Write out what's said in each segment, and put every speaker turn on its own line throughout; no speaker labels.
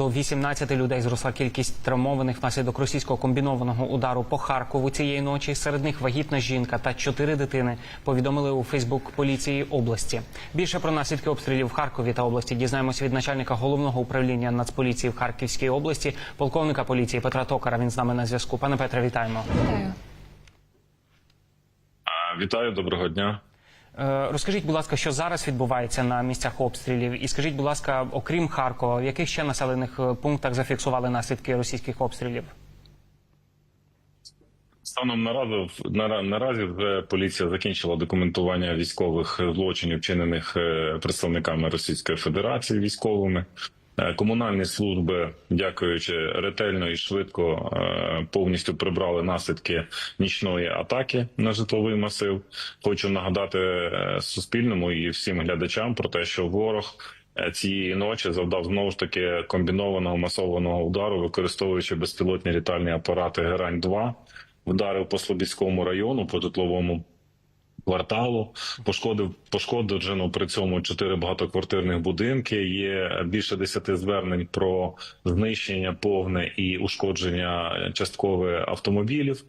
до 18 людей зросла кількість травмованих внаслідок російського комбінованого удару по Харкову цієї ночі. Серед них вагітна жінка та чотири дитини. Повідомили у Фейсбук поліції області. Більше про наслідки обстрілів в Харкові та області дізнаємося від начальника головного управління Нацполіції в Харківській області, полковника поліції Петра Токара. Він з нами на зв'язку. Пане Петре, вітаємо.
Вітаю.
Вітаю, доброго дня.
Е, Розкажіть, будь ласка, що зараз відбувається на місцях обстрілів, і скажіть, будь ласка, окрім Харкова, в яких ще населених е, пунктах зафіксували наслідки російських обстрілів?
Станом наразі наразі вже поліція закінчила документування військових злочинів, вчинених е, представниками Російської Федерації військовими. Е, Комунальні служби, дякуючи ретельно і швидко, е, повністю прибрали наслідки нічної атаки на житловий масив. Хочу нагадати е, Суспільному і всім глядачам про те, що ворог цієї ночі завдав знову ж таки комбінованого масованого удару, використовуючи безпілотні літальні апарати Герань 2 вдарив по Слобідському району по житловому кварталу. Пошкодив пошкоджено при цьому чотири багатоквартирних будинки. Є більше десяти звернень про знищення повне і ушкодження часткове автомобілів.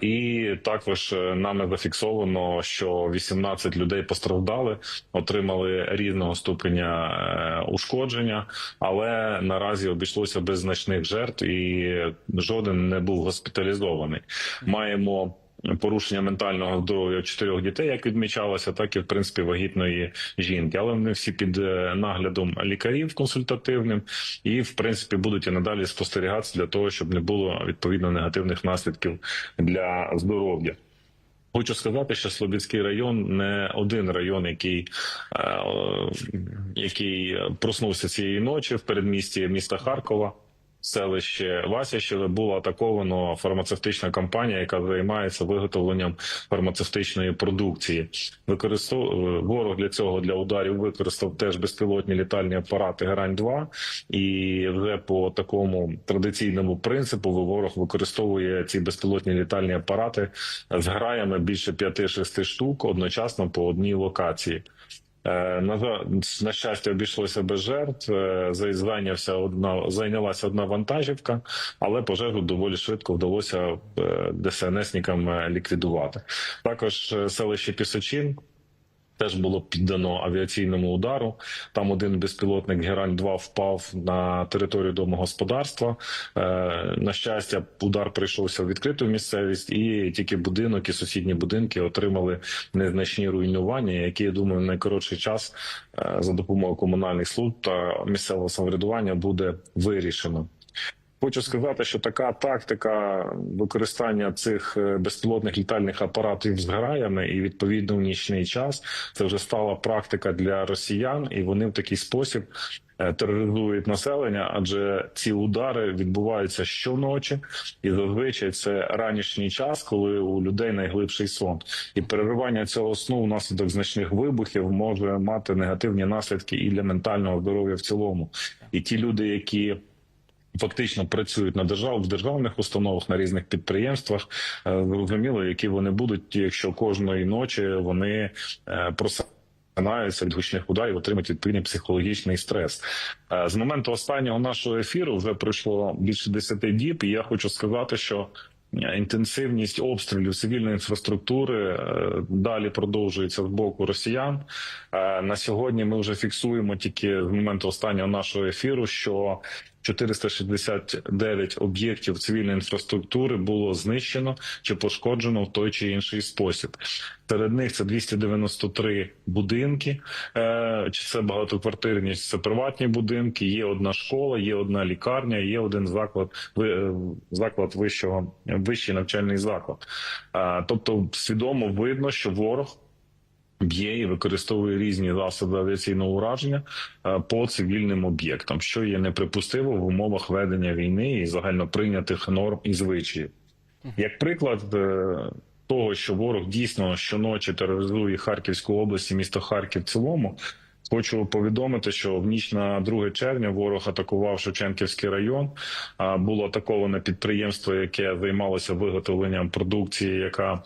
І також нами зафіксовано, що 18 людей постраждали, отримали різного ступеня е, ушкодження, але наразі обійшлося без значних жертв, і жоден не був госпіталізований. Маємо порушення ментального здоров'я чотирьох дітей, як відмічалося, так і в принципі вагітної жінки. Але вони всі під е, наглядом лікарів консультативним, і в принципі будуть і надалі спостерігатися для того, щоб не було відповідно негативних наслідків для здоров'я. Хочу сказати, що Слобідський район не один район, який, е, який проснувся цієї ночі в передмісті міста Харкова. Селище Васящеве було атаковано фармацевтична компанія, яка займається виготовленням фармацевтичної продукції. Використов... ворог для цього для ударів використав теж безпілотні літальні апарати Грань 2 і вже по такому традиційному принципу ворог використовує ці безпілотні літальні апарати з граями більше 5-6 штук одночасно по одній локації. Е, На на щастя, обійшлося без жертв. Е, за- Зайнявся одна зайнялася одна вантажівка, але пожежу доволі швидко вдалося е, ДСНСникам ліквідувати. Також селище Пісочин. Теж було піддано авіаційному удару. Там один безпілотник Герань 2 впав на територію домогосподарства. Е, на щастя, удар прийшовся в відкриту місцевість, і тільки будинок і сусідні будинки отримали незначні руйнування, які я думаю, в найкоротший час е, за допомогою комунальних служб та місцевого самоврядування буде вирішено. Хочу сказати, що така тактика використання цих е, безпілотних літальних апаратів з граями і відповідно в нічний час це вже стала практика для росіян, і вони в такий спосіб е, тероризують населення, адже ці удари відбуваються щоночі, і зазвичай це ранішній час, коли у людей найглибший сон, і переривання цього сну внаслідок значних вибухів може мати негативні наслідки і для ментального здоров'я в цілому. І ті люди, які Фактично працюють на держав в державних установах на різних підприємствах. Е, Зрозуміло, які вони будуть, якщо кожної ночі вони е, просинаються від гучних ударів, отримують відповідний психологічний стрес. Е, З моменту останнього нашого ефіру вже пройшло більше 10 діб, і я хочу сказати, що інтенсивність обстрілів цивільної інфраструктури далі продовжується з боку росіян. На сьогодні ми вже фіксуємо тільки з моменту останнього нашого ефіру, що 469 об'єктів цивільної інфраструктури було знищено чи пошкоджено в той чи інший спосіб. Серед них це 293 будинки, е, чи це багатоквартирні, чи це приватні будинки. Є одна школа, є одна лікарня, є один заклад е, заклад вищого вищий навчальний заклад. Е, Тобто, свідомо видно, що ворог. Б'є і використовує різні засоби авіаційного ураження е, по цивільним об'єктам, що є неприпустимо в умовах ведення війни і загальноприйнятих норм і звичаїв. Як приклад е, того, що ворог дійсно щоночі тероризує Харківську область і місто Харків в цілому. Хочу повідомити, що в ніч на 2 червня ворог атакував Шевченківський район. Було атаковане підприємство, яке займалося виготовленням продукції, яка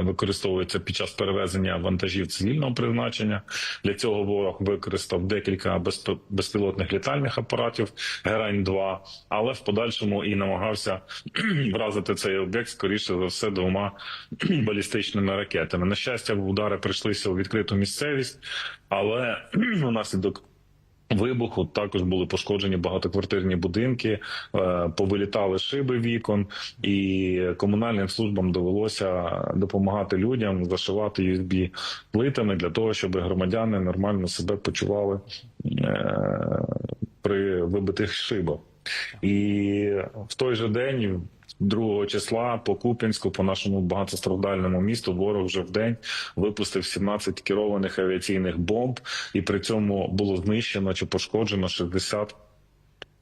використовується під час перевезення вантажів цивільного призначення. Для цього ворог використав декілька безп- безпілотних літальних апаратів Герань 2 але в подальшому і намагався вразити цей об'єкт скоріше за все двома балістичними ракетами. На щастя, удари прийшлися у відкриту місцевість, але унаслідок Вибуху також були пошкоджені багатоквартирні будинки, е, повилітали шиби вікон, і комунальним службам довелося допомагати людям зашивати USB плитами для того, щоб громадяни нормально себе почували е, при вибитих шибах. І в той же день. 2 числа по Куп'янську, по нашому багатостраждальному місту, ворог вже в день випустив 17 керованих авіаційних бомб, і при цьому було знищено чи пошкоджено 60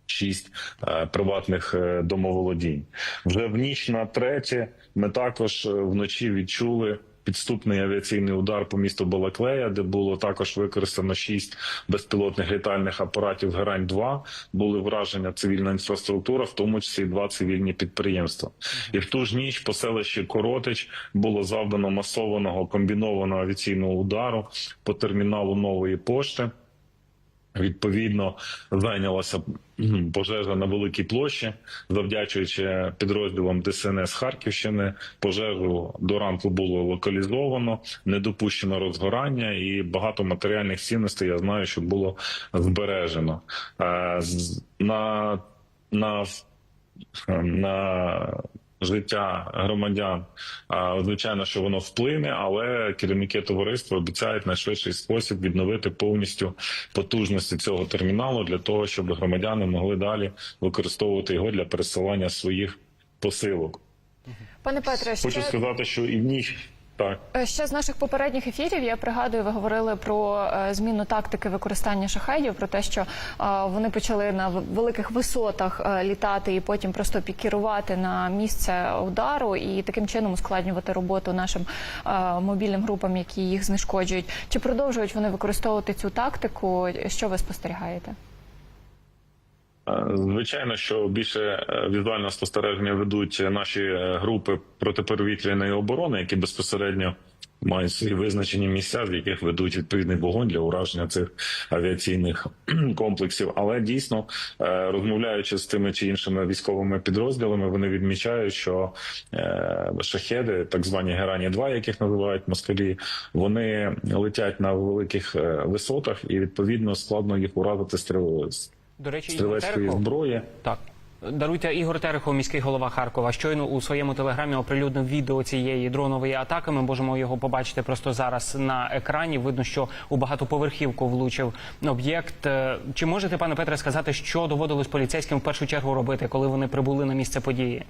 Шість е, приватних е, домоволодінь. Вже в ніч на третє ми також е, вночі відчули підступний авіаційний удар по місту Балаклея, де було також використано шість безпілотних літальних апаратів Герань 2 Були враження цивільна інфраструктура, в тому числі два цивільні підприємства. І в ту ж ніч по селищі Коротич було завдано масованого комбінованого авіаційного удару по терміналу нової пошти. Відповідно, зайнялася пожежа на великій площі, завдячуючи підрозділам ДСНС Харківщини. Пожежу до ранку було локалізовано, не допущено розгорання, і багато матеріальних цінностей я знаю, що було збережено. Е, На, на, на життя громадян. Звичайно, що воно вплине, але керівники товариства обіцяють найшвидший спосіб відновити повністю потужності цього терміналу для того, щоб громадяни могли далі використовувати його для пересилання своїх посилок.
Пане Петре,
Хочу
ще,
сказати, що і в ніч так.
е, ще з наших попередніх ефірів я пригадую, ви говорили про е, зміну тактики використання шахедів, про те, що е, вони почали на великих висотах літати і потім просто пікірувати на місце удару і таким чином ускладнювати роботу нашим мобільним групам, які їх знешкоджують. Чи продовжують вони використовувати цю тактику? Що ви спостерігаєте?
Звичайно, що більше е, візуального спостереження ведуть наші е, групи протиповітряної оборони, які безпосередньо мають свої визначені місця, з яких ведуть відповідний вогонь для ураження цих авіаційних комплексів. Але дійсно, е, розмовляючи з тими чи іншими військовими підрозділами, вони відмічають, що шахеди, так звані герані 2 яких називають москалі, вони летять на великих висотах, і відповідно складно їх уразити стрілою
До речі,
стрілецької зброї.
так. Даруйте Ігор Терехов, міський голова Харкова. Щойно у своєму телеграмі оприлюднив відео цієї дронової атаки. Ми можемо його побачити просто зараз на екрані. Видно, що у багатоповерхівку влучив об'єкт. Е, Чи можете, пане Петре, сказати, що доводилось поліцейським в першу чергу робити, коли вони прибули на місце події?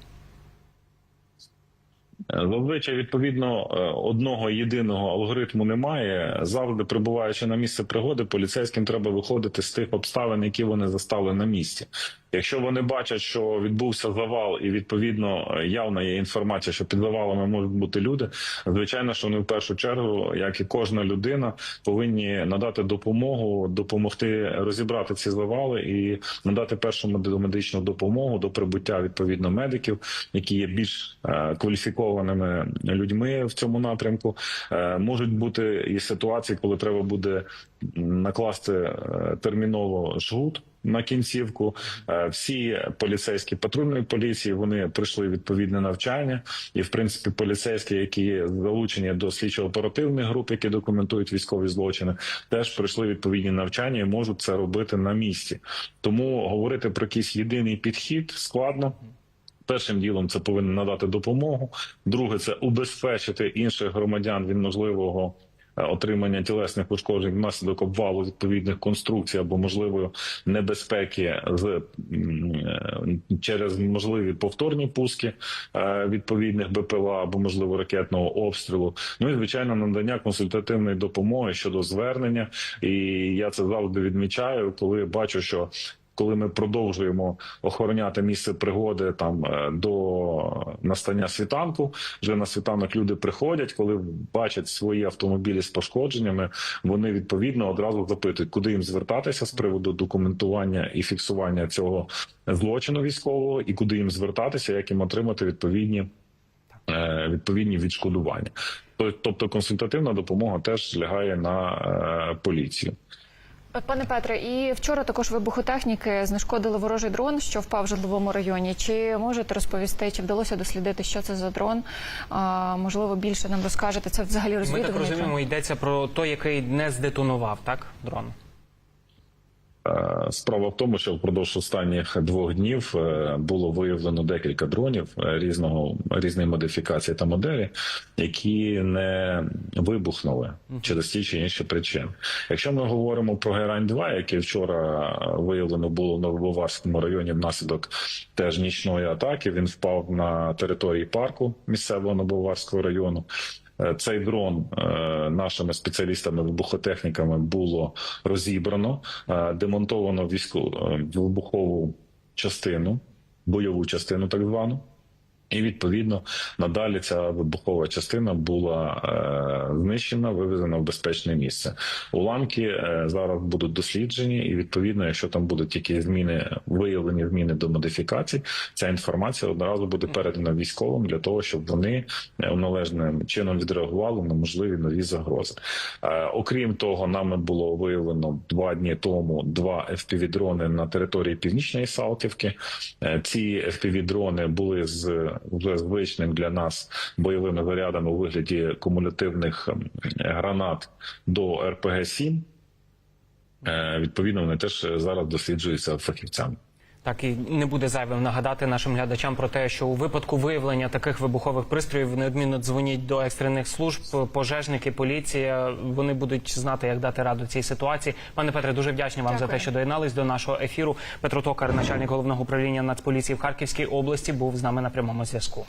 Зазвичай відповідно е, одного єдиного алгоритму немає. Завжди прибуваючи на місце пригоди, поліцейським треба виходити з тих обставин, які вони застали на місці. Якщо вони бачать, що відбувся завал, і відповідно е, явна є інформація, що під завалами можуть бути люди. Звичайно, що вони в першу чергу, як і кожна людина, повинні надати допомогу, допомогти розібрати ці завали і надати першу мед- медичну допомогу до прибуття відповідно медиків, які є більш е, кваліфікованими людьми в цьому напрямку. Е, Можуть бути і ситуації, коли треба буде накласти терміново жгут на кінцівку. Е, Всі поліцейські патрульної поліції вони пройшли відповідне навчання, і в принципі поліцейські, які залучені до слідчо-оперативних груп, які документують військові злочини, теж пройшли відповідні навчання і можуть це робити на місці. Тому говорити про якийсь єдиний підхід складно. Першим ділом це повинен надати допомогу. Друге, це убезпечити інших громадян від можливого отримання тілесних пошкоджень внаслідок обвалу відповідних конструкцій або можливої небезпеки з е, через можливі повторні пуски е, відповідних БПЛА або можливо ракетного обстрілу. Ну і звичайно надання консультативної допомоги щодо звернення. І я це завжди відмічаю, коли бачу, що коли ми продовжуємо охороняти місце пригоди там е, до настання світанку, вже на світанок люди приходять, коли бачать свої автомобілі з пошкодженнями, вони відповідно одразу запитують, куди їм звертатися з приводу документування і фіксування цього злочину військового, і куди їм звертатися, як їм отримати відповідні е, відповідні відшкодування. Тобто консультативна допомога теж лягає на е, поліцію.
Пане Петре, і вчора також вибухотехніки знешкодили ворожий дрон, що впав в житловому районі. Чи можете розповісти, чи вдалося дослідити, що це за дрон? А, можливо, більше нам розкажете. Це взагалі
Ми так розуміємо, йдеться про той, який не здетонував, так дрон.
Е, Справа в тому, що впродовж останніх двох днів е, було виявлено декілька дронів е, різного різної модифікації та моделі, які не вибухнули через ті чи інші причини. Якщо ми говоримо про Герань 2 який вчора виявлено було в Новобаварському районі внаслідок теж нічної атаки, він впав на території парку місцевого Новобаварського району. Е, Цей дрон е, нашими спеціалістами вибухотехніками було розібрано, е, демонтовано військову вибухову частину, бойову частину, так звану. І відповідно надалі ця вибухова частина була е, знищена, вивезена в безпечне місце. Уламки е, зараз будуть досліджені, і відповідно, якщо там будуть якісь зміни, виявлені зміни до модифікацій, ця інформація одразу буде передана військовим для того, щоб вони е, належним чином відреагували на можливі нові загрози. Е, окрім того, нами було виявлено два дні тому два FPV-дрони на території північної Салтівки. Е, Ці FPV-дрони були з звичним для нас бойовими зарядами у вигляді кумулятивних ем, гранат до РПГ-7. Е, Відповідно, вони теж зараз досліджуються фахівцями.
Так і не буде зайвим нагадати нашим глядачам про те, що у випадку виявлення таких вибухових пристроїв неодмінно дзвоніть до екстрених служб, пожежники, поліція. Вони будуть знати, як дати раду цій ситуації. Пане Петре, дуже вдячні вам за те, що доєднались до нашого ефіру. Петро Токар, начальник головного управління Нацполіції в Харківській області, був з нами на прямому зв'язку.